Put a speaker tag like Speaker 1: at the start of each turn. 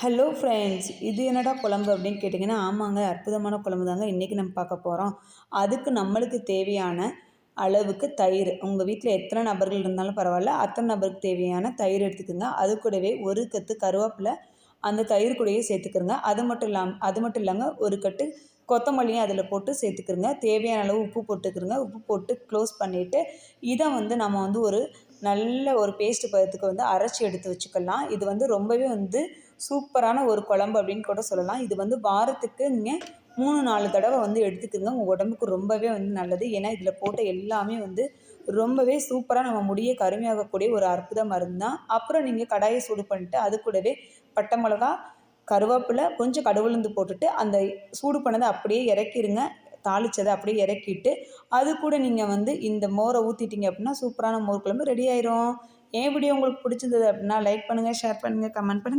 Speaker 1: Hello friends இது என்னடா குழம்பு அப்படின்னு கேட்டிங்கன்னா ஆமாங்க அற்புதமான குழம்பு தாங்க இன்றைக்கி நம்ம பார்க்க போகிறோம் அதுக்கு நம்மளுக்கு தேவையான அளவுக்கு தயிர். உங்கள் வீட்டில் எத்தனை நபர்கள் இருந்தாலும் பரவாயில்ல அத்தனை நபருக்கு தேவையான தயிர் எடுத்துக்கோங்க. அது கூடவே ஒரு கத்து கருவேப்பிலை அந்த தயிர் கூடயே சேர்த்துக்கிறோங்க அது மட்டும் இல்லாமல் அது மட்டும் இல்லாமல் ஒரு கட்டு கொத்தமல்லியும் அதில் போட்டு சேர்த்துக்கிறோங்க தேவையான அளவு உப்பு போட்டுக்கிறோங்க உப்பு போட்டு க்ளோஸ் பண்ணிவிட்டு இதை வந்து நம்ம வந்து ஒரு நல்ல ஒரு பேஸ்ட் பதத்துக்கு வந்து அரைச்சி எடுத்து வச்சுக்கலாம். இது வந்து ரொம்பவே வந்து சூப்பரான ஒரு குழம்பு அப்படின்னு கூட சொல்லலாம். இது வந்து வாரத்துக்கு நீங்கள் மூணு நாலு தடவை வந்து எடுத்துக்கோங்க. உங்கள் உடம்புக்கு ரொம்பவே வந்து நல்லது. ஏன்னா இதில் போட்ட எல்லாமே வந்து ரொம்பவே சூப்பராக நம்ம முடிய கருமையாகக்கூடிய ஒரு அற்புத மருந்து தான் அப்புறம் நீங்கள் கடாயை சூடு பண்ணிட்டு அது கூடவே பட்டை மிளகா கருவேப்பிலை கொஞ்சம் கடுவுளுந்து போட்டுட்டு அந்த சூடு பண்ணதை அப்படியே இறக்கிடுங்க தாளித்ததை அப்படியே இறக்கிட்டு அது கூட நீங்கள் வந்து இந்த மோரை ஊற்றிட்டீங்க அப்படின்னா சூப்பரான மோர் குழம்பு ரெடி ஆயிரும். என் வீடியோ உங்களுக்கு பிடிச்சிருந்தது அப்படின்னா லைக் பண்ணுங்கள் ஷேர் பண்ணுங்கள் கமெண்ட் பண்ணுங்கள்